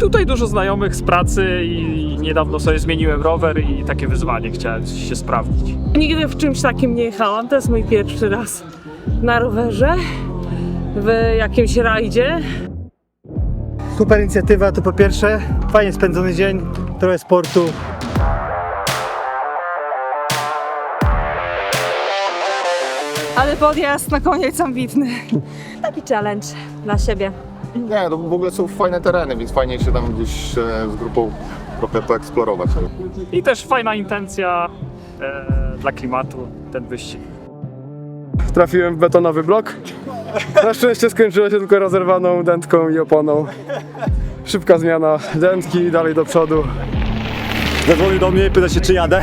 tutaj dużo znajomych z pracy i niedawno sobie zmieniłem rower i takie wyzwanie chciałem się sprawdzić. Nigdy w czymś takim nie jechałam. To jest mój pierwszy raz na rowerze w jakimś rajdzie. Super inicjatywa to po pierwsze fajnie spędzony dzień, trochę sportu. Ale podjazd na koniec ambitny. Taki challenge dla siebie. Nie, to w ogóle są fajne tereny, więc fajnie się tam gdzieś e, z grupą trochę poeksplorować. I też fajna intencja e, dla klimatu, ten wyścig. trafiłem w betonowy blok. Na szczęście skończyło się tylko rozerwaną dętką i oponą. Szybka zmiana dętki, dalej do przodu. Zadzwonił do mnie i pyta się czy jadę.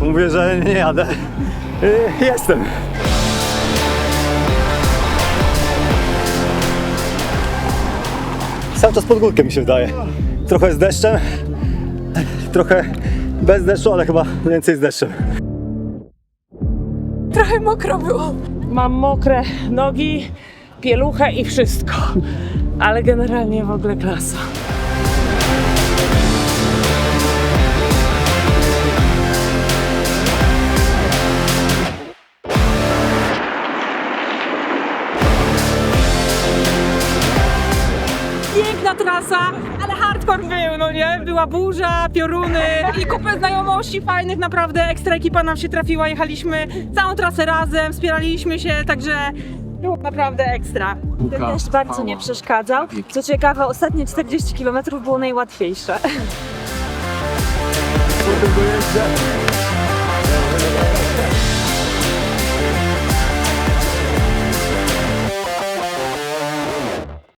Mówię, że nie jadę. Y, Jestem. Cały czas pod górkę mi się wydaje. Trochę z deszczem, trochę bez deszczu, ale chyba więcej z deszczem. Trochę mokro było. Mam mokre nogi, pieluchę i wszystko. Ale generalnie w ogóle klasa. Piękna trasa, ale hardcore był, no nie? Była burza, pioruny i kupę znajomości fajnych, naprawdę ekstra ekipa nam się trafiła, jechaliśmy całą trasę razem, wspieraliśmy się, także było naprawdę ekstra. Ten deszcz bardzo nie przeszkadzał. Co ciekawe, ostatnie 40 km było najłatwiejsze.